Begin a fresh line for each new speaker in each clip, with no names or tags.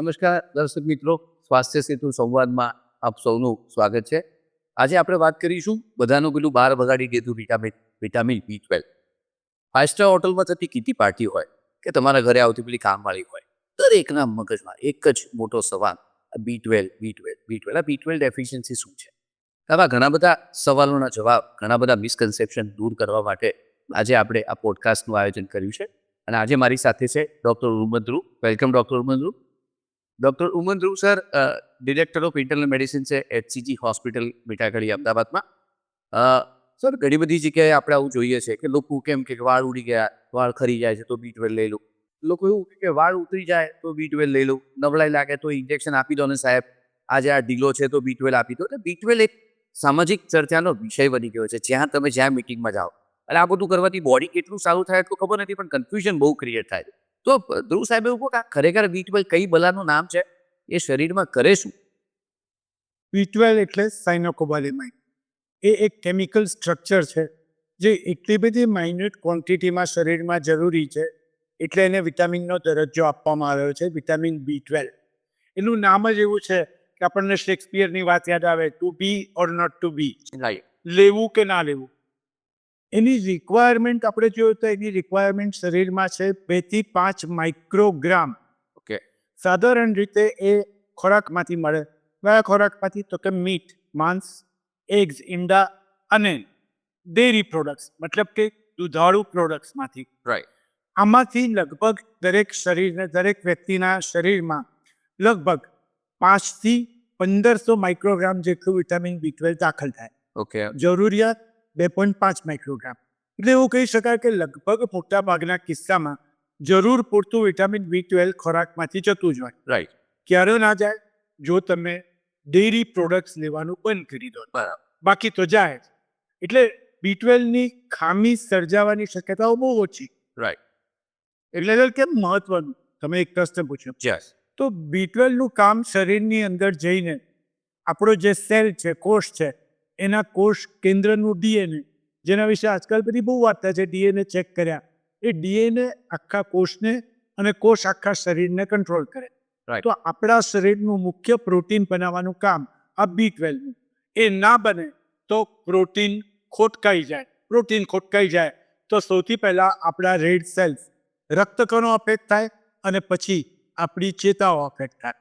નમસ્કાર, દર્શક મિત્રો. સ્વાસ્થ્ય સેતુ સંવાદમાં આપ સૌનું સ્વાગત છે. આજે આપણે વાત કરીશું બધાનું પેલું બહાર બગાડી દીધું vitamin vitamin B twelve. Five star હોટલમાં થતી કીધી પાર્ટી હોય કે તમારા ઘરે આવતી પેલી કામવાળી હોય, દરેકના મગજમાં એક જ મોટો સવાલ B twelve B twelve B twelve, આ બી ટ્વેલ્વ ડેફિશિયન્સી શું છે? આવા ઘણા બધા સવાલોના જવાબ, ઘણા બધા મિસકન્સેપ્શન દૂર કરવા માટે આજે આપણે આ પોડકાસ્ટનું આયોજન કર્યું છે. અને આજે મારી સાથે છે ડૉક્ટર રૂમદ્રુ વેલકમ ડૉક્ટર ઉમંદ્રુ doctor ઉમંદ્રુ sir director of internal medicine છે એચસીજી હોસ્પિટલ મીઠાગઢી અમદાવાદમાં. સર ઘણી બધી જગ્યાએ આપણે આવું જોઈએ છે કે લોકો કેમ કે વાળ ઉડી ગયા, વાળ ખરી જાય છે તો બી ટ્વેલ લઈ લો. લોકો એવું કે વાળ ઉતરી જાય તો બી ટ્વેલ્વ લઈ લો. નબળાઈ લાગે તો ઇન્જેક્શન આપી દો ને સાહેબ. આજે આ ઢીલો છે તો બી ટ્વેલ્વ આપી દો. એટલે બી ટ્વેલ એક સામાજિક ચર્ચાનો વિષય બની ગયો છે. જ્યાં તમે જ્યાં મિટિંગમાં જાઓ. અને આ બધું કરવાથી બોડી કેટલું સારું થાય એટલું ખબર નથી, પણ કન્ફ્યુઝન બહુ ક્રિએટ થાય છે. તો ધ્રુવ સાહેબ એવું કહો કે આ ખરેખર વીટવેલ કઈ બલાનું નામ છે? એ શરીરમાં કરે શું?
વીટવેલ એટલે સાઇનોકોબાલેમાઇન એ એક કેમિકલ સ્ટ્રક્ચર છે જે એટલી બધી માઇન્યુટ ક્વોન્ટિટીમાં શરીરમાં જરૂરી છે એટલે એને વિટામિનનો દરજ્જો આપવામાં આવ્યો છે વિટામિન બી ટ્વેલ્વ. એનું નામ જ એવું છે કે આપણને શેક્સપિયરની વાત યાદ આવે to be or not to be. લેવું કે ના લેવું? એની રિક્વાયરમેન્ટ આપણે જોઈએ તો એની રિક્વાયરમેન્ટ શરીરમાં છે બેથી પાંચ માઇક્રોગ્રામ
ઓકે
સાધારણ રીતે એ ખોરાકમાંથી મળે. કયા ખોરાકમાંથી? તો કે મીટ માંસ એગ્સ ઈંડા અને ડેરી પ્રોડક્ટ્સ મતલબ કે દુધાળુ પ્રોડક્ટ્સમાંથી
રાઈટ
આમાંથી લગભગ દરેક શરીરને દરેક વ્યક્તિના શરીરમાં લગભગ પાંચથી પંદરસો માઇક્રોગ્રામ જેટલું વિટામિન બી ટ્વેલ્વ દાખલ થાય.
ઓકે
જરૂરિયાત બે પોઈન્ટ પાંચ માઇક્રોગ્રામ. એટલે એવું કહી શકાય કે લગભગ મોટા ભાગના કિસ્સામાં જરૂર પૂરતું વિટામિન બી ટ્વેલ્વ ખોરાકમાંથી જતું જ હોય.
રાઈટ
ક્યારે ના જાય જો તમે ડેરી પ્રોડક્ટ્સ લેવાનું બંધ કરી દો.
બરાબર.
બાકી તો જાય એટલે બી ટ્વેલ્વની ખામી સર્જાવાની શક્યતાઓ બહુ ઓછી.
રાઈટ
એટલે કેમ મહત્વનું? તમે એક પ્રશ્ન પૂછ્યો.
યસ
તો બી ટ્વેલ્વનું કામ શરીરની અંદર જઈને આપણો જે સેલ છે કોષ છે એના કોષ કેન્દ્રનું ડીએનએ જેના વિશે આજકાલ બધી બહુ વાત થાય છે ડીએનએ ચેક કર્યા. એ ડીએનએ આખા કોષને અને કોષ આખા શરીરને કંટ્રોલ કરે. તો આપણા શરીરનું મુખ્ય પ્રોટીન બનાવવાનું કામ આ બી ટ્વેલ્વનું એ ના બને તો પ્રોટીન ખોટકાઈ જાય. પ્રોટીન ખોટકાઈ જાય તો સૌથી પહેલાં આપણા રેડ સેલ્સ રક્તકણો અફેક્ટ થાય અને પછી આપણી ચેતાઓ અફેક્ટ થાય.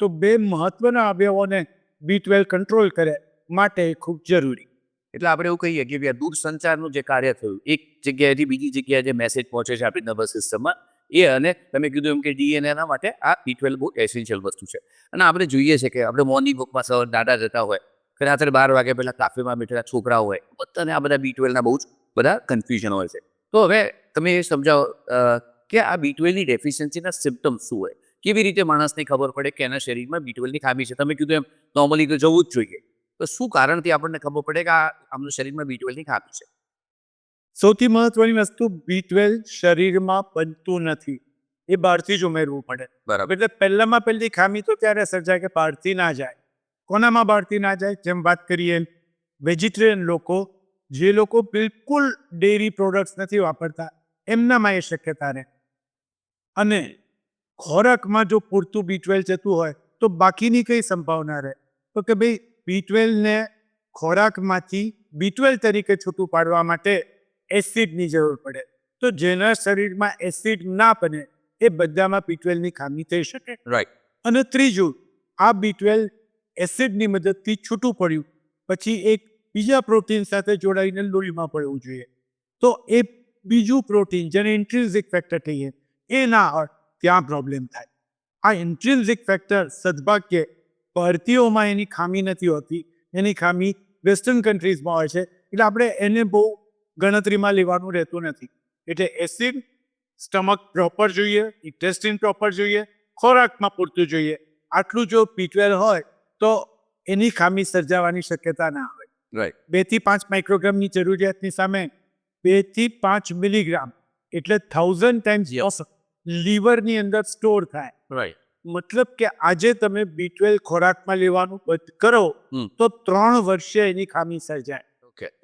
તો બે મહત્વના અવયવોને બી ટ્વેલ્વ કંટ્રોલ કરે. માટે ખૂબ જરૂરી.
એટલે આપણે એવું કહીએ કે આ જે કાર્ય થયું, એક જગ્યાએથી બીજી જગ્યાએ જે મેસેજ પહોંચે છે આપણી નર્વસ સિસ્ટમમાં એ અને તમે કીધું એમ કે ડીએનએના માટે આ બી ટ્વેલ્વ બહુ એસેન્શિયલ વસ્તુ છે. અને આપણે જોઈએ છે કે આપણે મોર્નિંગ વોકમાં સવાર દાદા જતા હોય રાત્રે બાર વાગે પહેલાં કાફેમાં બેઠેલા છોકરાઓ હોય, બધાને આ બધા બી ટ્વેલ્વના બહુ જ બધા કન્ફ્યુઝન હોય છે. તો હવે તમે એ સમજાવો કે આ બી ટ્વેલ્વની ડેફિશિયન્સીના સિમ્ટમ્સ શું હોય? કેવી રીતે માણસને ખબર પડે કે એના શરીરમાં બી ટ્વેલ્વની ખામી છે? તમે કીધું એમ નોર્મલી તો જવું જ જોઈએ. તો શું કારણથી આપણને ખબર પડે કે આ આમનું શરીરમાં બી ટ્વેલ્વની ખામી છે?
સૌથી મહત્વની વસ્તુ બી ટ્વેલ્વ શરીરમાં બનતું નથી. એ બહારથી જ ઉમેરવું પડે.
બરાબર.
એટલે પહેલામાં પહેલી ખામી તો ત્યારે સર્જાય કે બહારથી ના જાય. કોનામાં બહારથી ના જાય? જેમ વાત કરીએ વેજીટેરિયન લોકો જે લોકો બિલકુલ ડેરી પ્રોડક્ટ્સ નથી વાપરતા એમનામાં એ શક્યતા રહે. અને ખોરાકમાં જો પૂરતું બી ટ્વેલ્વ જતું હોય તો બાકીની કઈ સંભાવના રહે? તો કે ભાઈ બી ટ્વેલ્વને ખોરાકમાંથી બી ટ્વેલ્વ તરીકે છૂટું પાડવા માટે એસિડની જરૂર પડે. તો જેના શરીરમાં એસિડ ના બને એ બધામાં બી ટ્વેલ્વની ખામી થઈ શકે.
રાઈટ
અને ત્રીજું આ બી ટ્વેલ્વ એસિડની મદદથી છૂટું પડ્યું. પછી એક બીજા પ્રોટીન સાથે જોડાઈને લોહીમાં પડવું જોઈએ. તો એ બીજું પ્રોટીન જેને ઇન્ટ્રિન્ઝિક ફેક્ટર કહીએ એ ના હોય ત્યાં પ્રોબ્લેમ થાય. આ ઇન્ટ્રિન્ઝિક ફેક્ટર સદભાગ્યે ભારતીયોમાં એની ખામી નથી હોતી. એની ખામી વેસ્ટર્ન કન્ટ્રીઝમાં હોય છે. એટલે આપણે એને બહુ ગણતરીમાં લેવાનું રહેતું નથી. એટલે એસિડ સ્ટમક પ્રોપર જોઈએ ઇન્ટેસ્ટિન પ્રોપર જોઈએ ખોરાકમાં પૂરતું જોઈએ. આટલું જો પીટવેલ હોય તો એની ખામી સર્જાવાની શક્યતા ના આવે
રાઈટ
બેથી પાંચ માઇક્રોગ્રામની જરૂરિયાતની સામે બેથી પાંચ મિલીગ્રામ એટલે થાઉઝન્ડ ટાઈમ્સ લીવરની અંદર સ્ટોર થાય.
રાઈટ
મતલબ કે આજે તમે બી ટ્વેલ્વ ખોરાકમાં લેવાનું બંધ કરો તો ત્રણ વર્ષે એની ખામી સર્જાય.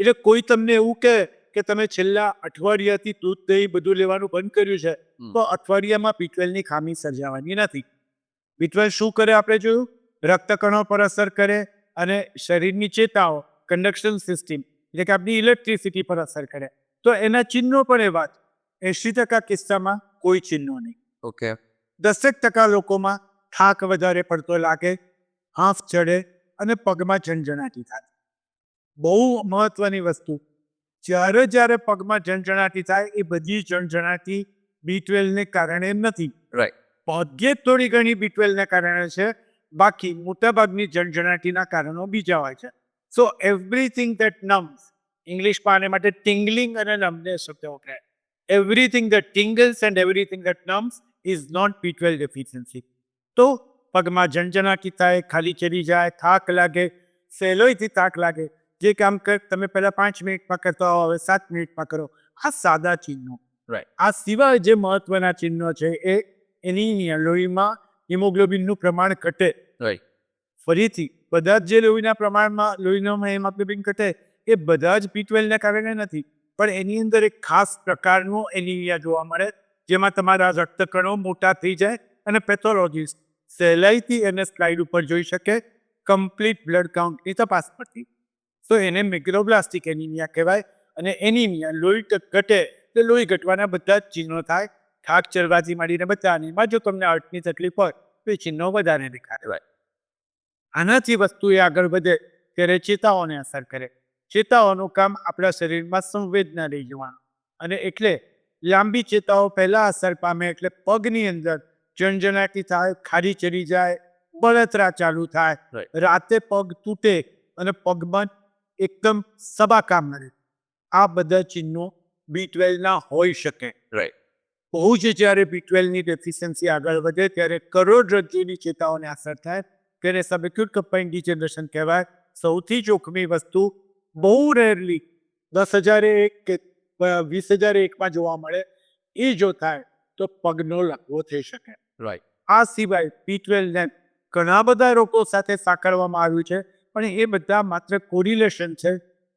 એટલે કોઈ તમને એવું કે કે તમે છેલ્લા અઠવાડિયાથી દૂધ દહીં બધું લેવાનું બંધ કર્યું છે. તો અઠવાડિયામાં બી ટ્વેલ્વની ખામી સર્જાવાની નથી. બી ટ્વેલ્વ શું કરે આપણે જોયું? રક્તકણો પર અસર કરે અને શરીરની ચેતાઓ કન્ડક્શન સિસ્ટમ એટલે કે આપણી ઇલેક્ટ્રિસિટી પર અસર કરે. તો એના ચિહ્નો પણ એવા વાત. એંશી ટકા કિસ્સામાં કોઈ ચિહ્નો નહીં.
ઓકે
દસેક ટકા લોકોમાં થાક વધારે પડતો લાગે હાંફ ચડે અને પગમાં ઝંઝણાટી થાય. બહુ મહત્વની વસ્તુ જ્યારે જ્યારે પગમાં ઝંઝણાટી થાય એ બધી ઝંઝણાટી બી ટ્વેલ્વને કારણે નથી.
રાઈટ
ભાગ્યે થોડી ઘણી બી ટ્વેલ્વને કારણે છે બાકી મોટાભાગની ઝંઝણાટીના કારણો બીજા હોય છે. સો એવરીથિંગ દેટ નમ્સ ઇંગ્લિશમાં આને માટે ટિંગલિંગ અને નમને શબ્દ વપરાય. Everything that tingles and everything that numbs is not B twelve deficiency તો પગમાં જણજણાટી થાય ખાલી ચડી જાય થાક લાગે સહેલોઈથી થાક લાગે. જે કામ કર તમે પહેલાં પાંચ મિનિટમાં કરતા હો હવે સાત મિનિટમાં કરો આ સાદા ચિહ્નો. આ સિવાય જે મહત્વના ચિહ્નો છે એ એની લોહીમાં હિમોગ્લોબિનનું પ્રમાણ ઘટે. ફરીથી બધા જ જે લોહીના પ્રમાણમાં લોહીનું હિમોગ્લોબિન ઘટે એ બધા જ પી ટ્વેલ્વને કારણે નથી. પણ એની અંદર એક ખાસ પ્રકારનું એનિમિયા જોવા મળે જેમાં તમારા રક્તકણો મોટા થઈ જાય અને પેથોલોજીસ્ટ સહેલાઈથી એને સ્લાઇડ ઉપર જોઈ શકે કમ્પ્લીટ બ્લડ કાઉન્ટની તપાસ પરથી તો એને મેગ્રોબ્લાસ્ટિક એનિમિયા કહેવાય અને એનિમિયા લોહી ઘટે તો લોહી ઘટવાના બધા જ ચિહ્નો થાય. થાક ચરવાથી માંડીને બધા એમાં જો તમને હાર્ટની તકલીફ હોય તો એ ચિહ્નો વધારે દેખાય. આનાથી વસ્તુ એ આગળ વધે ત્યારે ચેતાઓને અસર કરે. ચેતાઓનું કામ આપણા શરીરમાં સંવેદના લઈ જવાનું અને એટલે લાંબી ચેતાઓ પહેલા અસર પામે એટલે પગની અંદર ઝણઝણાટી થાય ખારી ચડી જાય બળતરા ચાલુ થાય. રાતે પગ તૂટે અને પગમાં એકદમ સબાકામ મળે આ બધા ચિહ્નો બી ટ્વેલ્વના હોઈ શકે.
રાઈટ
બહુ જ જ્યારે બી ટ્વેલ્વની ડેફિશિયન્સી આગળ વધે ત્યારે કરોડરજ્જુની ચેતાઓને અસર થાય. તેને સબક્યુટ કમ્પાઇન ડિજનરેશન કહેવાય. સૌથી જોખમી વસ્તુ બહુ રેરલી દસ હજારે એક કે વીસ હજાર એકમાં જોવા મળે એ જો થાય તો પગનો લકવો થઈ શકે.
રાઈટ
આ સિવાય બી ટ્વેલ્વને ઘણા બધા રોગો સાથે સાંકળવામાં આવ્યું છે પણ એ બધા માત્ર કોરિલેશન છે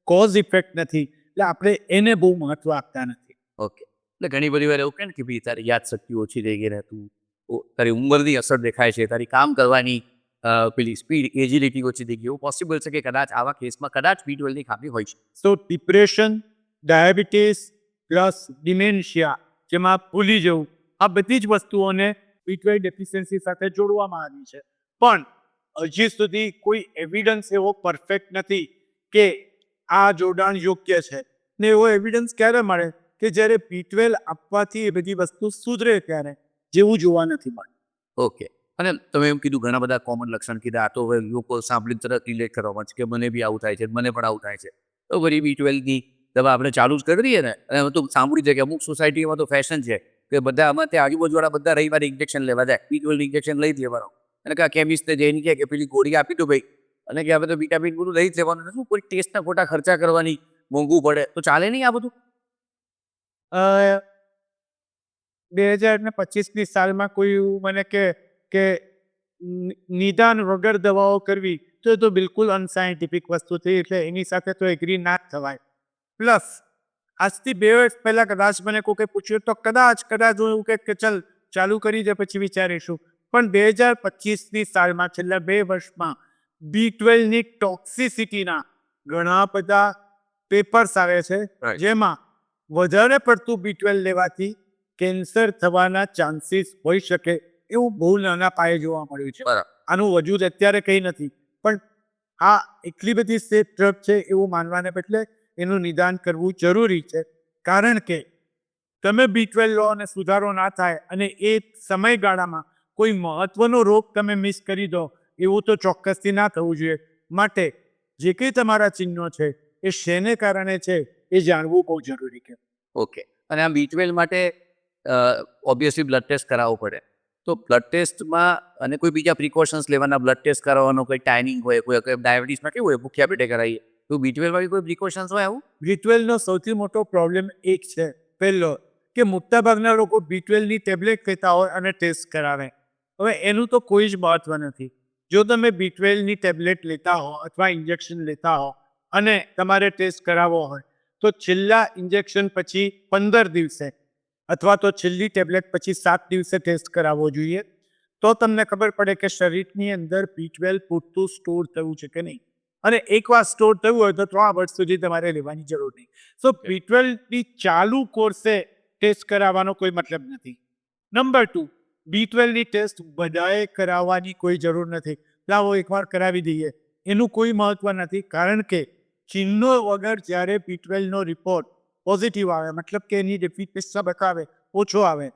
કોઝ ઇફેક્ટ નથી એટલે આપણે એને બહુ મહત્વ આપતા નથી.
ઓકે એટલે ઘણી બધી વાર એવું કહે ને કે ભાઈ તારી યાદશક્તિ ઓછી થઈ ગઈ ને તું તારી ઉંમરની અસર દેખાય છે તારી કામ કરવાની પેલી સ્પીડ એજિલિટી ઓછી થઈ ગઈ એવું પોસિબલ છે કે કદાચ આવા કેસમાં કદાચ બી ટ્વેલ્વની ખામી હોય છે?
So depression diabetes plus dementia, જેમાં ભૂલી જવું, આ બધી જ વસ્તુઓને બીટવેલ ડેફિશિયન્સી સાથે જોડવામાં આવી છે. પણ હજી સુધી કોઈ એવિડન્સ એવો પરફેક્ટ નથી કે આ જોડાણ યોગ્ય છે. ને એવો એવિડન્સ ક્યારે મળે કે જ્યારે બીટવેલ આપવાથી એ બધી વસ્તુ સુધરે ત્યારે? જેવું જોવા નથી મળતું.
ઓકે અને તમે એમ કીધું ઘણા બધા કોમન લક્ષણ કીધા. આ તો હવે લોકો સાંભળી તરત રિલેટ કરવામાં છે કે મને બી આવું થાય છે, મને પણ આવું થાય છે. તો ફરી બી ટ્વેલ્વની દવા આપણે ચાલુ જ કરી દઈએ ને, અને હવે તો સાંભળ્યું છે કે અમુક સોસાયટીમાં તો ફેશન છે કે બધા આમાં ત્યાં આજુબાજુવાળા બધા રવિવારે ઇન્જેક્શન લેવા જાય બી ઇન્જેક્શન લઈ લેવાનો. અને કે કેમિસ્ટને જઈને કહે કે પેલી ગોળી આપી દો ભાઈ, અને કે હવે તો વિટામિન બધું લઈ જ લેવાનું. શું કોઈ ટેસ્ટના ખોટા ખર્ચા કરવાની મોંઘું પડે? તો ચાલે નહીં આ બધું?
બે હજાર ને પચીસની સાલમાં કોઈ મને કે કે નિદાન વગર દવાઓ કરવી, તો એ તો બિલકુલ અનસાયન્ટિફિક વસ્તુ થઈ. એટલે એની સાથે તો એગ્રી ના જ થવાય. પ્લસ આજથી બે વર્ષ પહેલાં કદાચ મને કોકે પૂછ્યું તો કદાચ કદાચ હું એવું કે ચલ ચાલુ કરી દે પછી વિચારીશું. પણ બે હજાર પચીસની સાલમાં છેલ્લા બે વર્ષમાં બી ટ્વેલ્વની ટોક્સિસિટીના ઘણા બધા પેપર્સ આવે છે જેમાં વધારે પડતું બી ટ્વેલ્વ લેવાથી કેન્સર થવાના ચાન્સીસ હોઈ શકે એવું બહુ નાના પાયે જોવા મળ્યું છે. આનું વજૂદ અત્યારે કંઈ નથી. પણ આ એટલી બધી સેફ ડ્રગ છે એવું માનવાને બદલે એનું નિદાન કરવું જરૂરી છે. કારણ કે તમે બી ટ્વેલ્વ લો અને સુધારો ના થાય અને એ સમયગાળામાં કોઈ મહત્વનો રોગ તમે મિસ કરી દો, એવું તો ચોક્કસથી ના થવું જોઈએ. માટે જે કંઈ તમારા ચિહ્નો છે, એ શેને કારણે છે, એ જાણવું બહુ જરૂરી છે.
ઓકે અને આ બી ટ્વેલ્વ માટે ઓબ્વિયસલી બ્લડ ટેસ્ટ કરાવવો પડે. તો બ્લડ ટેસ્ટમાં અને કોઈ બીજા પ્રિકોશન્સ લેવાના બ્લડ ટેસ્ટ કરાવવાનો કોઈ ટાઈમિંગ હોય, કોઈ ડાયાબિટીસમાં કેવું હોય, ભૂખ્યા પેટે કરાવીએ. તો બી વાળી કોઈ પ્રિકોશન્સ હોય આવું?
બી ટ્વેલ્વનો સૌથી મોટો પ્રોબ્લેમ એક છે. પહેલો, કે મોટાભાગના લોકો બી ટ્વેલ્વની ટેબ્લેટ કહેતા હોય અને ટેસ્ટ કરાવે. હવે એનું તો કોઈ જ મહત્વ નથી. જો તમે બી ટ્વેલ્વની ટેબ્લેટ લેતા હો અથવા ઇન્જેક્શન લેતા હો અને તમારે ટેસ્ટ કરાવવો હોય, તો છેલ્લા ઇન્જેક્શન પછી પંદર દિવસે અથવા તો છેલ્લી ટેબ્લેટ પછી સાત દિવસે ટેસ્ટ કરાવવો જોઈએ. તો તમને ખબર પડે કે શરીરની અંદર બી ટ્વેલ્વ પૂરતું સ્ટોર થયું છે કે નહીં? અને એકવાર સ્ટોર થયું હોય તો ત્રણ વર્ષ સુધી તમારે લેવાની જરૂર નહીં. સો બી ટ્વેલ્વની ચાલુ કોર્સે ટેસ્ટ કરાવવાનો કોઈ મતલબ નથી. નંબર ટુ બી ટ્વેલ્વની ટેસ્ટ બધાએ કરાવવાની કોઈ જરૂર નથી. લાવો એકવાર કરાવી દઈએ. એનું કોઈ મહત્વ નથી. કારણ કે ચિહ્નો વગર જ્યારે બી ટ્વેલ્વનો રિપોર્ટ પોઝિટિવ આવે મતલબ કે એની ડેફિશિયન્સી બતાવે ઓછો આવે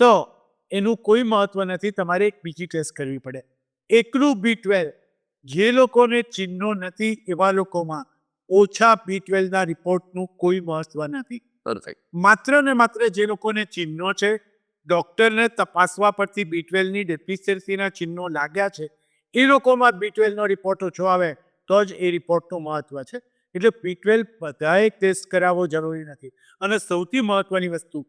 તો એનું કોઈ મહત્વ નથી. તમારે એક બીજી ટેસ્ટ કરવી પડે. એકલું બી ટ્વેલ્વ જે લોકોને ચિહ્નો નથી એવા લોકોમાં ઓછા બી ટ્વેલ્વના રિપોર્ટનું કોઈ મહત્વ નથી. માત્ર ને માત્ર જે લોકોને ચિહ્નો છે ડૉક્ટરને તપાસવા પરથી બી ટ્વેલ્વની ડેફિશિયન્સીના ચિહ્નો લાગ્યા છે એ લોકોમાં બી ટ્વેલ્વનો રિપોર્ટ ઓછો આવે તો જ એ રિપોર્ટનું મહત્વ છે. એટલે બી ટ્વેલ્વ બધાએ ટેસ્ટ કરાવવો જરૂરી નથી. અને સૌથી મહત્વની વસ્તુ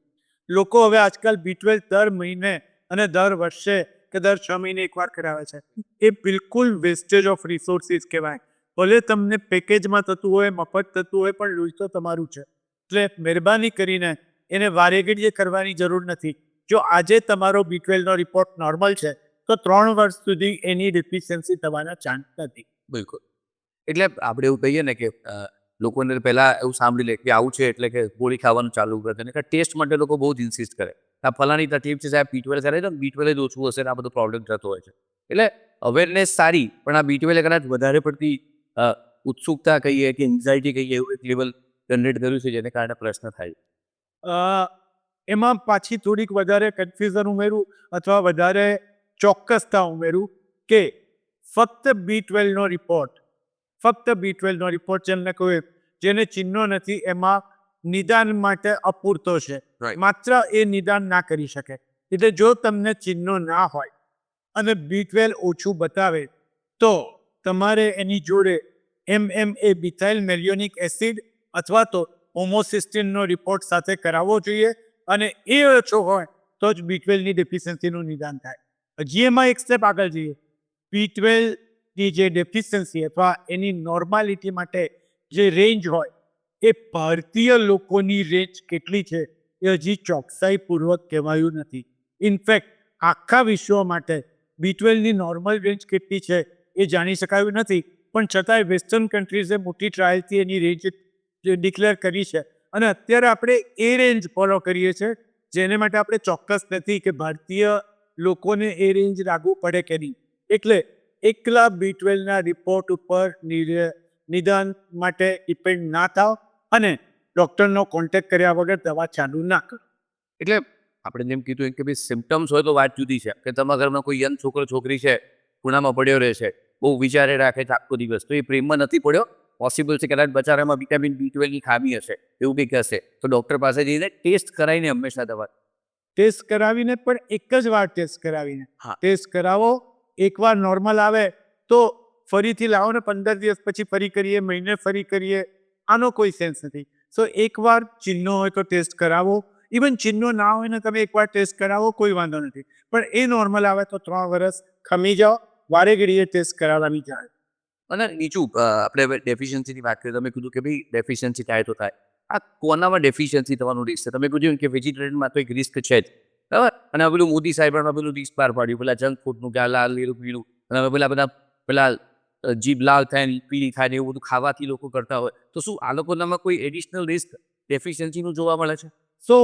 લોકો હવે આજકાલ બી ટ્વેલ્વ દર મહિને અને દર વર્ષે કે દર છ મહિને એકવાર કરાવે છે. એ બિલકુલ વેસ્ટેજ ઓફ રિસોર્સિસ કહેવાય. ભલે તમને પેકેજમાં થતું હોય, મફત થતું હોય, પણ લૂઝ તો તમારું છે. એટલે મહેરબાની કરીને એને વારે ઘડીએ કરવાની જરૂર નથી. જો આજે તમારો બી ટ્વેલ્વનો રિપોર્ટ નોર્મલ છે, તો ત્રણ વર્ષ સુધી એની ડિફિશિયન્સી થવાના ચાન્સ નથી.
બિલકુલ. એટલે આપણે એવું કહીએ ને કે લોકોને પહેલાં એવું સાંભળી લે કે આવું છે એટલે કે ગોળી ખાવાનું ચાલુ કરે અને ટેસ્ટ માટે લોકો બહુ જ ઇન્સિસ્ટ કરે. આ ફલાની તકલીફ છે સાહેબ બી ટ્વેલ્વ કરે તો બી ટ્વેલ્વ જ ઓછું હશે આ બધો પ્રોબ્લેમ થતો હોય છે. એટલે અવેરનેસ સારી, પણ આ બી ટ્વેલ્વ કદાચ વધારે પડતી ઉત્સુકતા કહીએ કે એન્ઝાયટી કહીએ એવું એક લેવલ જનરેટ કર્યું છે જેને કારણે પ્રશ્ન થાય
એમાં પાછી થોડીક વધારે કન્ફ્યુઝન ઉમેરું અથવા વધારે ચોક્કસતા ઉમેરું કે ફક્ત બી ટ્વેલ્વનો રિપોર્ટ ફક્ત બી ટ્વેલ્વનો રિપોર્ટ જેમને કહ્યું જેને ચિહ્નો નથી, એમાં નિદાન માટે અપૂરતો છે. માત્ર એ નિદાન ના કરી શકે. એટલે જો તમને ચિહ્નો ના હોય અને બી ટ્વેલ્વ ઓછું બતાવે તો તમારે એની જોડે એમ એમ એ બિથાઇલ મેલિયોનિક એસિડ અથવા તો હોમોસિસ્ટિનનો રિપોર્ટ સાથે કરાવવો જોઈએ અને એ ઓછો હોય તો જ બી ટ્વેલ્વની ડેફિશિયન્સીનું નિદાન થાય. હજી એમાં એક સ્ટેપ આગળ જઈએ. બી ટ્વેલ્વની જે ડેફિશિયન્સી અથવા એની નોર્માલિટી માટે જે રેન્જ હોય એ ભારતીય લોકોની રેન્જ કેટલી છે એ હજી ચોકસાઈપૂર્વક કહેવાયું નથી. ઇનફેક્ટ આખા વિશ્વ માટે બી ટ્વેલ્વની નોર્મલ રેન્જ કેટલી છે એ જાણી શકાયું નથી, પણ છતાંય વેસ્ટર્ન કન્ટ્રીઝે મોટી ટ્રાયલથી એની રેન્જ ડિક્લેર કરી છે. અને અત્યારે આપણે એ રેન્જ ફોલો કરીએ છીએ, જેને માટે આપણે ચોક્કસ નથી કે ભારતીય લોકોને એ રેન્જ લાગુ પડે કે નહીં. એટલે એકલા બી ટ્વેલ્વના રિપોર્ટ ઉપર નિદાન માટે ડિપેન્ડ ના થાવ અને ડૉક્ટરનો કોન્ટેક્ટ કર્યા વગર દવા ચાલુ ના કરો.
એટલે આપણે જેમ કીધું એમ કે ભાઈ સિમ્ટમ્સ હોય તો વાત જુદી છે. કે તમારા ઘરમાં કોઈ યંગ છોકરો છોકરી છે ખૂણામાં પડ્યો રહે છે બહુ વિચારે રાખે છે આખો દિવસ તો એ પ્રેમમાં નથી પડ્યો? પોસિબલ છે કદાચ બચારામાં વિટામિન બી ટ્વેલ્વની ખામી હશે એવું કંઈક હશે તો ડૉક્ટર પાસે જઈને ટેસ્ટ કરાવીને હંમેશા દવા.
ટેસ્ટ કરાવીને પણ એક જ વાર ટેસ્ટ કરાવીને.
હા.
ટેસ્ટ કરાવો એકવાર નોર્મલ આવે તો ફરીથી લાવો ને પંદર દિવસ પછી ફરી કરીએ મહિને ફરી કરીએ આનો કોઈ સેન્સ નથી. સો એકવાર ચિહ્નો હોય તો ટેસ્ટ કરાવો. ઇવન ચિહ્નો ના હોય ને તમે એકવાર ટેસ્ટ કરાવો, કોઈ વાંધો નથી. પણ એ નોર્મલ આવે તો ત્રણ વર્ષ ખમી જાઓ, વારે ઘડીએ ટેસ્ટ કરાવવાની જાય.
અને નીચું આપણે ડેફિશિયન્સીની વાત કરીએ, તમે કીધું કે ભાઈ ડેફિશિયન્સી થાય તો થાય. આ કોનામાં ડેફિશિયન્સી થવાનું રિસ્ક છે? તમે કીધું કે વેજીટેરિયનમાં તો એક રિસ્ક છે જ. બરાબર? અને પેલું મોદી સાહેબ પેલું રિસ્ક બહાર પાડ્યું. પેલા જંક ફૂડનું કે આ લાલ લીલું પીળું. અને પેલા બધા, પેલા જીભ લાલ થાય ને પીળી થાય ને એવું બધું ખાવાથી લોકો કરતા હોય. તો શું આ લોકોનામાં કોઈ એડિશનલ રિસ્ક ડેફિશિયન્સીનું જોવા મળે છે?
સો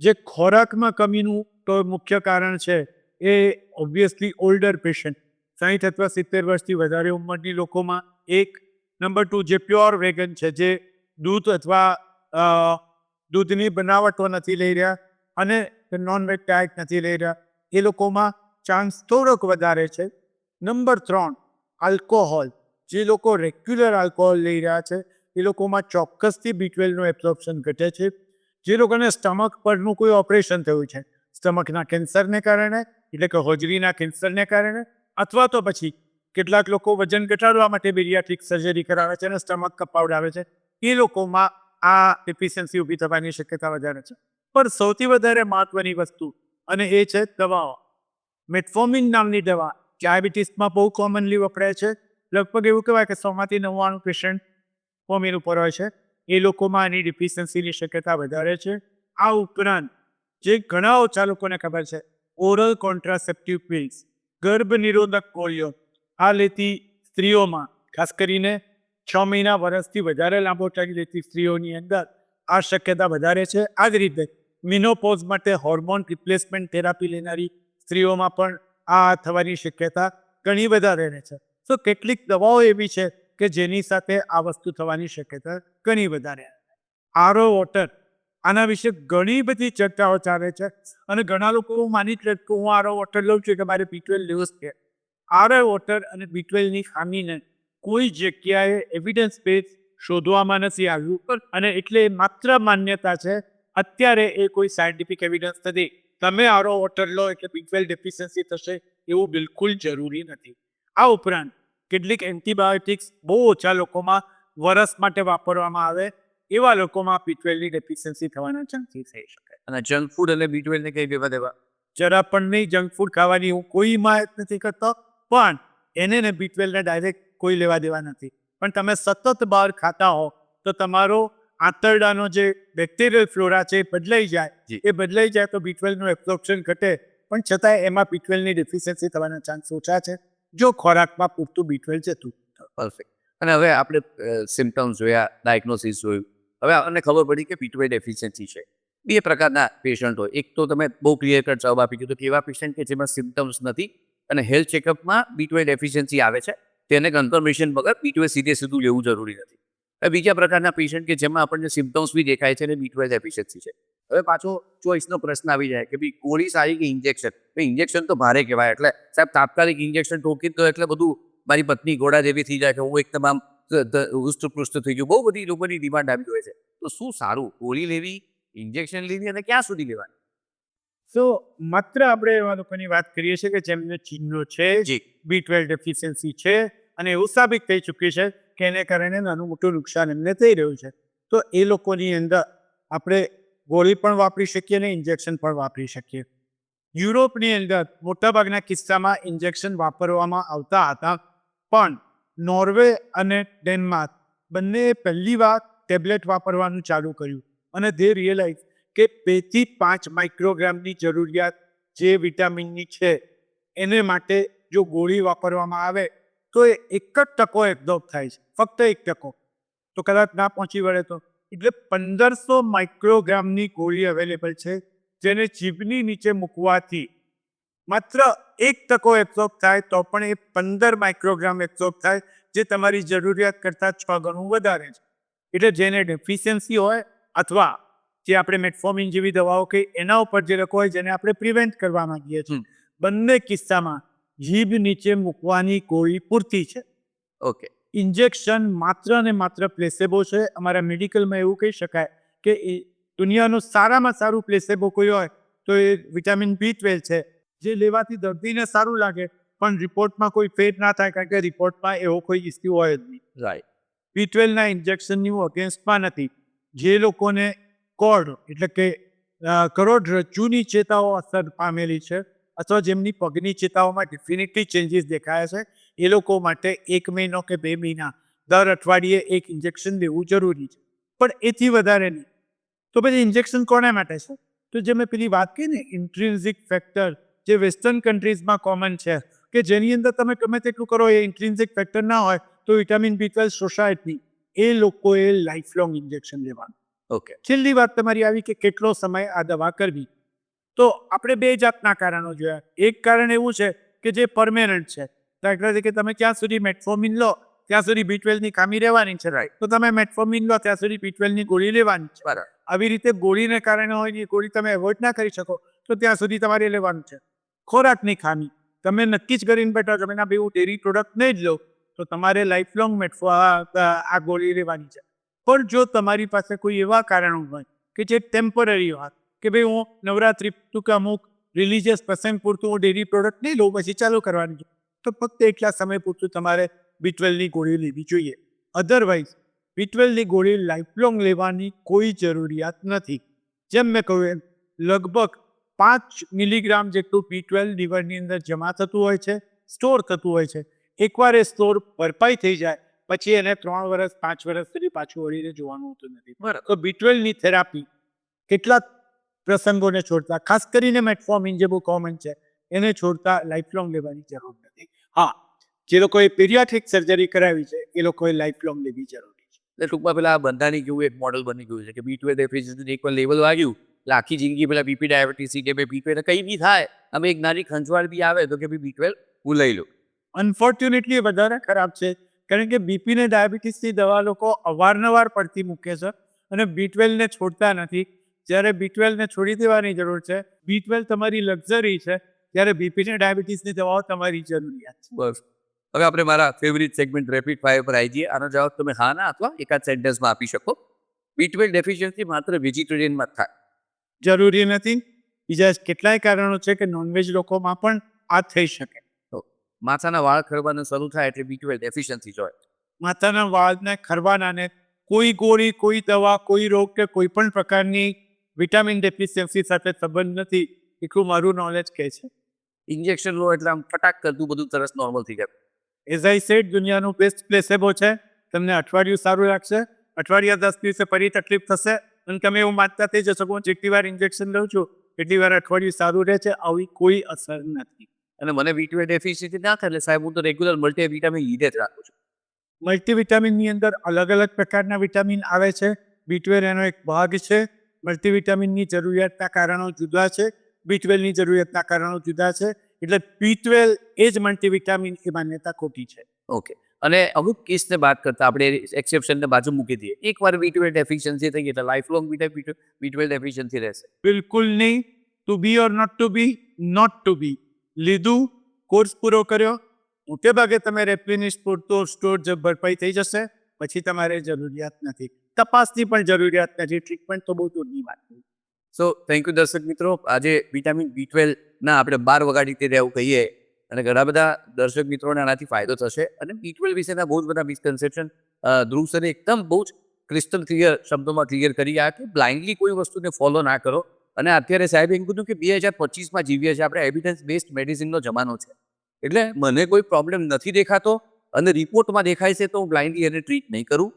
જે ખોરાકમાં કમીનું તો મુખ્ય કારણ છે એ ઓબ્વિયસલી ઓલ્ડર પેશન્ટ સાહીઠ અથવા સિત્તેર વર્ષથી વધારે ઉંમરની લોકોમાં એક. નંબર ટુ જે પ્યોર વેગન છે, જે દૂધ અથવા દૂધની બનાવટો નથી લઈ રહ્યા અને નોન વેજ ડાયટ નથી લઈ રહ્યા, એ લોકોમાં ચાન્સ થોડોક વધારે છે. નંબર ત્રણ આલ્કોહોલ જે લોકો રેગ્યુલર આલ્કોહોલ લઈ રહ્યા છે, એ લોકોમાં ચોક્કસથી બી ટ્વેલ્વનું એબ્ઝોર્પ્શન ઘટે છે. જે લોકોને સ્ટમક પરનું કોઈ ઓપરેશન થયું છે સ્ટમકના કેન્સરને કારણે, એટલે કે હોજરીના કેન્સરને કારણે, અથવા તો પછી કેટલાક લોકો વજન ઘટાડવા માટે બેરિયાટ્રિક સર્જરી કરાવે છે અને સ્ટમક કપાવડાવે છે, એ લોકોમાં આ ડિફિશિયન્સી ઊભી થવાની શક્યતા વધારે છે. પણ સૌથી વધારે મહત્વની વસ્તુ અને એ છે દવાઓ. મેટફોર્મિન નામની દવા ડાયાબિટીસમાં બહુ કોમનલી વપરાય છે. લગભગ એવું કહેવાય કે સોમાંથી નવ્વાણું પેશન્ટ ફોર્મિન ઉપર હોય છે. એ લોકોમાં એની ડિફિશિયન્સીની શક્યતા વધારે છે. આ ઉપરાંત જે ઘણા ઓછા લોકોને ખબર છે ઓરલ કોન્ટ્રાસેપ્ટિવ પિલ્સ ગર્ભ નિરોધક ગોળીઓ આ લેતી સ્ત્રીઓમાં, ખાસ કરીને છ મહિના વર્ષથી વધારે લાંબો ટાઈમ લેતી સ્ત્રીઓની અંદર આ શક્યતા વધારે છે. આ જ રીતે મિનોપોઝ માટે હોર્મોન રિપ્લેસમેન્ટ થેરાપી લેનારી સ્ત્રીઓમાં પણ આ થવાની શક્યતા ઘણી વધારે રહે છે. તો કેટલીક દવાઓ એવી છે કે જેની સાથે આ વસ્તુ થવાની શક્યતા ઘણી વધારે આરો વોટર આના વિશે ઘણી બધી ચર્ચાઓ ચાલે છે અને ઘણા લોકો હું માની જ કે હું આરો વોટર લઉં છું કે મારે બી ટ્વેલ્વ લેવું છે. આરો વોટર અને બી ટ્વેલ્વની ખામીને કોઈ જગ્યાએ એવિડન્સ બેઝ શોધવામાં નથી આવ્યું અને એટલે માત્ર માન્યતા છે, અત્યારે એ કોઈ સાયન્ટિફિક એવિડન્સ નથી. તમે આરો વોટર લો એટલે બી ટ્વેલ્વ ડેફિશિયન્સી થશે એવું બિલકુલ જરૂરી નથી. આ ઉપરાંત કેટલીક એન્ટીબાયોટિક્સ બહુ ઓછા લોકોમાં વરસ માટે વાપરવામાં આવે એવા લોકોમાં બી ટ્વેલ્વની ડેફિશિયન્સી થવાના ચાન્સીસ થઈ શકે.
અને જંક ફૂડ અને બી ટ્વેલ્વને કઈ લેવા દેવા?
જરા પણ નહીં જંક ફૂડ ખાવાની હું કોઈ હિમાયત નથી કરતો પણ એને ને બી ટ્વેલ્વને ડાયરેક્ટ કોઈ લેવા દેવા નથી. પણ તમે સતત બહાર ખાતા હો તો તમારો આંતરડાનો જે બેક્ટેરિયલ ફ્લોરા છે એ બદલાઈ જાય. એ બદલાઈ જાય તો બી એબ્સોર્પ્શન ઘટે. પણ છતાં એમાં બીટવેલની ડેફિશિયન્સી થવાના ચાન્સ ઓછા છે. જો ખોરાકમાં પૂરતું બીટવેલ છે જતું
પરફેક્ટ અને હવે આપણે સિમ્ટમ્સ જોયા ડાયગ્નોસિસ જોયું. હવે આપણને ખબર પડી કે બીટવેલ ડેફિશિયન્સી છે. બે પ્રકારના પેશન્ટ હોય. એક તો તમે બહુ ક્લિયર કટ જવાબ આપી દીધો કે એવા પેશન્ટ કે જેમાં સિમ્ટમ્સ નથી અને હેલ્થ ચેકઅપમાં બીટવેલ ડેફિશિયન્સી આવે છે. તેને કન્ફર્મેશન વગર બીટવેલ સીધે સીધું લેવું જરૂરી નથી. બીજા પ્રકારના પેશન્ટ કે જેમાં આપણને સિમ્ટમ્સ બી દેખાય છે અને બી ટ્વેલ્વ ડેફિશિયન્સી છે. હવે પાછો ચોઈસનો પ્રશ્ન આવી જાય કે ભાઈ ગોળી સારી કે ઇન્જેક્શન ઇન્જેક્શન તો ભારે કહેવાય એટલે સાહેબ તાત્કાલિક ઇન્જેક્શન ઠોકી તો એટલે બધું મારી પત્ની ઘોડા જેવી થઈ જાય કે હું એકદમ આમ હૃષ્ટપૃષ્ટ થઈ ગયું. બહુ બધી લોકોની ડિમાન્ડ આવી હોય છે. તો શું સારું? ગોળી લેવી ઇન્જેક્શન લેવી અને ક્યાં સુધી લેવાની?
તો માત્ર આપણે એવા લોકોની વાત કરીએ છીએ કે જેમને ચિહ્નો છે બી ટ્વેલ્વ ડેફિશિયન્સી છે અને એવું સાબિત થઈ ચૂક્યું છે. કે એને કારણે નાનું મોટું નુકસાન એમને થઈ રહ્યું છે. તો એ લોકોની અંદર આપણે ગોળી પણ વાપરી શકીએ અને ઇન્જેક્શન પણ વાપરી શકીએ. યુરોપની અંદર મોટાભાગના કિસ્સામાં ઇન્જેક્શન વાપરવામાં આવતા હતા. પણ નોર્વે અને ડેનમાર્ક બંને પહેલી વાર ટેબ્લેટ વાપરવાનું ચાલુ કર્યું. અને ધે રિયલાઇઝ કે બેથી પાંચ માઇક્રોગ્રામની જરૂરિયાત જે વિટામિનની છે, એને માટે જો ગોળી વાપરવામાં આવે તો એ એક જ ટકો એબ્ઝોર્બ થાય છે. ફક્ત એક ટકો. તો કદાચ ના પહોંચી વળે તો. એટલે પંદરસો માઇક્રોગ્રામની ગોળી અવેલેબલ છે જેને જીભની નીચે મૂકવાથી માત્ર એક ટકો એબ્ઝોર્બ થાય તો પણ એ પંદર માઇક્રોગ્રામ એબ્ઝોર્બ થાય જે તમારી જરૂરિયાત કરતાં છ ગણું વધારે છે. એટલે જેને ડેફિશિયન્સી હોય અથવા જે આપણે મેટફોર્મિન જેવી દવાઓ કે એના ઉપર જે લોકો હોય જેને આપણે પ્રિવેન્ટ કરવા માંગીએ છીએ બંને કિસ્સામાં જીભ નીચે મૂકવાની ગોળી પૂરતી છે?
ઓકે.
ઇન્જેક્શન માત્ર ને માત્ર પ્લેસેબો છે. અમારા મેડિકલમાં એવું કહી શકાય કે દુનિયાનું સારામાં સારું પ્લેસેબો કોઈ હોય તો એ વિટામિન બી ટ્વેલ્વ છે. જે લેવાથી દર્દીને સારું લાગે પણ રિપોર્ટમાં કોઈ ફેર ના થાય કારણ કે રિપોર્ટમાં એવો કોઈ ઇસ્યુ હોય જ નહીં.
રાઈટ
બી ટ્વેલ્વના ઇન્જેક્શનની હું અગેન્સ્ટમાં નથી. જે લોકોને કોડ એટલે કે કરોડરજ્જુની ચેતાઓ અસર પામેલી છે અથવા જેમની પગની ચેતાઓમાં ડેફિનેટલી ચેન્જીસ દેખાયા છે એ લોકો માટે એક મહિનો કે બે મહિના દર અઠવાડિયે એક ઇન્જેક્શન લેવું જરૂરી છે. પણ એથી વધારે નહીં. તો પછી ઇન્જેક્શન કોને માટે છે? તો જે મેં પેલી વાત કહી ને ઇન્ટ્રિન્ઝિક ફેક્ટર જે વેસ્ટર્ન કન્ટ્રીઝમાં કોમન છે કે જેની અંદર તમે ગમે તેટલું કરો એ ઇન્ટ્રિન્ઝિક ફેક્ટર ના હોય તો વિટામિન બી ટ્વેલ્વ શોષાય જ નહીં એ લોકોએ લાઈફ લોંગ ઇન્જેક્શન લેવાનું.
ઓકે
છેલ્લી વાત તમારી આવી કે કેટલો સમય આ દવા કરવી. તો આપણે બે જાતના કારણો જોયા. એક કારણ એવું છે કે જે પરમેનન્ટ છે. દાખલા તરીકે તમે ક્યાં સુધી મેટફોર્મિન લો ત્યાં સુધી બી ટ્વેલ્વની ખામી રહેવાની છે
રાઈટ
તો તમે મેટફોર્મિન લો ત્યાં સુધી બી ટ્વેલ્વની ગોળી લેવાની છે. આવી રીતે ગોળીને કારણે હોય ને એ ગોળી તમે એવોઇડ ના કરી શકો તો ત્યાં સુધી તમારે લેવાનું છે. ખોરાકની ખામી. તમે નક્કી જ કરીને બેઠા તમે ના ભાઈ હું ડેરી પ્રોડક્ટ નહીં જ લઉં તો તમારે લાઈફ લોંગ મેટફો આ ગોળી લેવાની છે. પણ જો તમારી પાસે કોઈ એવા કારણો હોય કે જે ટેમ્પરરી હોય કે ભાઈ હું નવરાત્રિ ટૂંક અમુક રિલિજિયસ પ્રસંગ પૂરતું હું ડેરી પ્રોડક્ટ નહીં લઉં પછી ચાલુ કરવાની તો ફક્ત એટલા સમય પૂરતું તમારે બી ટ્વેલ્વની ગોળી લેવી જોઈએ. અધરવાઇઝ બી ટ્વેલ્વની ગોળી લાઈફ લોંગ લેવાની કોઈ જરૂરિયાત નથી. જેમ મેં કહ્યું એમ લગભગ પાંચ મિલીગ્રામ જેટલું બી ટ્વેલ્વ લીવરની અંદર જમા થતું હોય છે સ્ટોર થતું હોય છે. એકવાર એ સ્ટોર ભરપાઈ થઈ જાય પછી એને ત્રણ વર્ષ પાંચ વર્ષ સુધી પાછું વળીને જોવાનું હોતું નથી.
બરાબર.
તો બી ટ્વેલ્વની થેરાપી કેટલાક પ્રસંગોને છોડતા ખાસ કરીને મેટફોર્મિન જે બહુ કોમન છે એને છોડતા લાઈફ લોંગ લેવાની જરૂર નથી. હા જે લોકોએ પીરિયાટ્રિક સર્જરી કરાવી છે એ લોકોએ લાઈફ લોંગ લેવી જરૂરી છે.
એટલે ટૂંકમાં પેલા બંધાની જેવું એક મોડલ બની ગયું છે કે બી ટ્વેલ્વ ડેફિશિયન્સી એક લેવલ વાગ્યું એટલે આખી જિંદગી પેલા બીપી ડાયાબિટીસ કે બી ટ્વેલ્વ કંઈ બી થાય અમે એક નાની ખંજવાળ બી આવે તો કે બી ટ્વેલ્વ હું લઈ લઉં.
અનફોર્ચ્યુનેટલી વધારે ખરાબ છે કારણ કે બીપી ને ડાયાબિટીસની દવા લોકો અવારનવાર પડતી મૂકે છે અને બી ટ્વેલ્વને છોડતા નથી. જ્યારે બી ટ્વેલ્વને છોડી દેવાની જરૂર છે બી ટ્વેલ્વ તમારી લક્ઝરી છે ત્યારે બીપી ને ડાયાબિટીસની દવાઓ તમારી જરૂરિયાત છે.
બસ. હવે આપણે મારા ફેવરિટ સેગમેન્ટ રેપિડ ફાયર પર આવી જઈએ આનો જવાબ તમે હા ના અથવા એકાદ સેન્ટેન્સમાં આપી શકો. બી ટ્વેલ્વ ડેફિશિયન્સી માત્ર વેજીટેરિયનમાં થાય.
જરૂરી નથી. બીજા કેટલાય કારણો છે કે નોનવેજ લોકોમાં પણ આ થઈ શકે.
તો માથાના વાળ ખરવાનું શરૂ થાય એટલે બી ટ્વેલ્વ ડેફિશિયન્સી જોઈએ
માથાના વાળને ખરવાનાને કોઈ ગોળી કોઈ દવા કોઈ રોગ કે કોઈ પણ પ્રકારની વિટામિન ડેફિશિયન્સી સાથે સંબંધ નથી એટલું મારું નોલેજ કહે છે.
ઇન્જેક્શન લો એટલે આમ ફટાક કરતું બધું તરસ નોર્મલ થઈ જાય.
એઝ આઈ સેડ દુનિયાનું બેસ્ટ પ્લેસેબો છે. તમને અઠવાડિયું સારું લાગશે. અઠવાડિયા દસ દિવસે ફરી તકલીફ થશે. અને તમે એવું માનતા થઈ જશો હું જેટલી વાર ઇન્જેક્શન લઉં છું એટલી વાર અઠવાડિયું સારું રહે છે. આવી કોઈ અસર નથી.
અને મને બી ટ્વેલ્વ ડેફિશિયન્સી ના થાય એટલે સાહેબ હું તો રેગ્યુલર મલ્ટી વિટામિન લીધે જ રાખું છું.
મલ્ટીવિટામિનની અંદર અલગ અલગ પ્રકારના વિટામિન આવે છે. બી એનો એક ભાગ છે. મલ્ટીવિટામિનની જરૂરિયાતના કારણો જુદા છે બી ટ્વેલ્વની જરૂરિયાતના કારણો જુદા છે એટલે બી ટ્વેલ્વ એ જ મલ્ટીવિટામિન એ માન્યતા ખોટી છે.
ઓકે. અને અમુક કેસને બાદ કરતા આપણે એક્સેપ્શનને બાજુ મૂકી દઈએ. એકવાર બી ટ્વેલ્વ ડેફિશિયન્સી થઈ એટલે life long B B twelve deficiency રહેશે.
બિલકુલ નહીં. To be or not to be not to be લીધું કોર્સ પૂરો કર્યો. મોટે ભાગે તમે રેપ્લિનિશ પૂરતો સ્ટોર જ ભરપાઈ થઈ જશે. પછી તમારે જરૂરિયાત નથી. તપાસની પણ જરૂરિયાત નથી. ટ્રીટમેન્ટ તો બહુ દૂરની વાત છે.
સો થેન્ક યુ દર્શક મિત્રો. આજે વિટામિન બી ટ્વેલ્વના આપણે બાર વગાડી તે રહેવું કહીએ અને ઘણા બધા દર્શક મિત્રોને આનાથી ફાયદો થશે અને બી ટ્વેલ્વ વિશેના બહુ બધા મિસકન્સેપ્શન ધ્રુવ સરે એકદમ બહુ જ ક્રિસ્ટલ ક્લિયર શબ્દોમાં ક્લિયર કરી આ કે બ્લાઇન્ડલી કોઈ વસ્તુને ફોલો ના કરો. અને અત્યારે સાહેબ એમ કીધું કે બે હજાર પચીસમાં જીવીએ છીએ આપણે એવિડન્સ બેસ્ડ મેડિસિનનો જમાનો છે. એટલે મને કોઈ પ્રોબ્લેમ નથી દેખાતો. અને રિપોર્ટમાં દેખાય છે તો હું બ્લાઇન્ડલી એને ટ્રીટ નહીં કરું.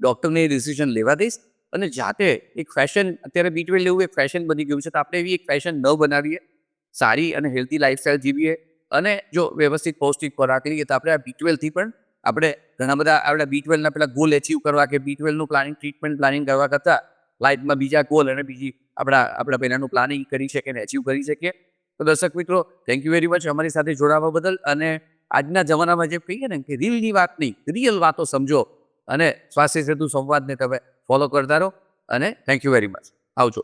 ડૉક્ટરને એ ડિસિઝન લેવા દઈશ. અને જાતે એક ફેશન, અત્યારે બી ટ્વેલ્વ લેવું એક ફેશન બની ગયું છે તો આપણે એવી એક ફેશન ન બનાવીએ. સારી અને હેલ્ધી લાઈફસ્ટાઈલ જીવીએ. અને જો વ્યવસ્થિત પૌષ્ટિક ખોરાક લઈએ તો આપણે આ બી ટ્વેલ્વથી પણ આપણે ઘણા બધા આપણા બી ટ્વેલ્વના પેલા ગોલ એચીવ કરવા કે બી ટ્વેલ્વનું પ્લાનિંગ ટ્રીટમેન્ટ પ્લાનિંગ કરવા કરતાં લાઈફમાં બીજા ગોલ અને બીજી આપણા આપણા પહેલાંનું પ્લાનિંગ કરી શકીએ અને એચીવ કરી શકીએ. તો દર્શક મિત્રો થેન્ક યુ વેરી મચ અમારી સાથે જોડાવા બદલ અને આજના જમાનામાં જે કહીએ ને કે રીલની વાત નહીં રિયલ વાતો સમજો અને સ્વાસ્થ્ય સેતુ સંવાદને તમે ફોલો કરતા રહો અને થેન્ક યુ વેરી મચ આવજો.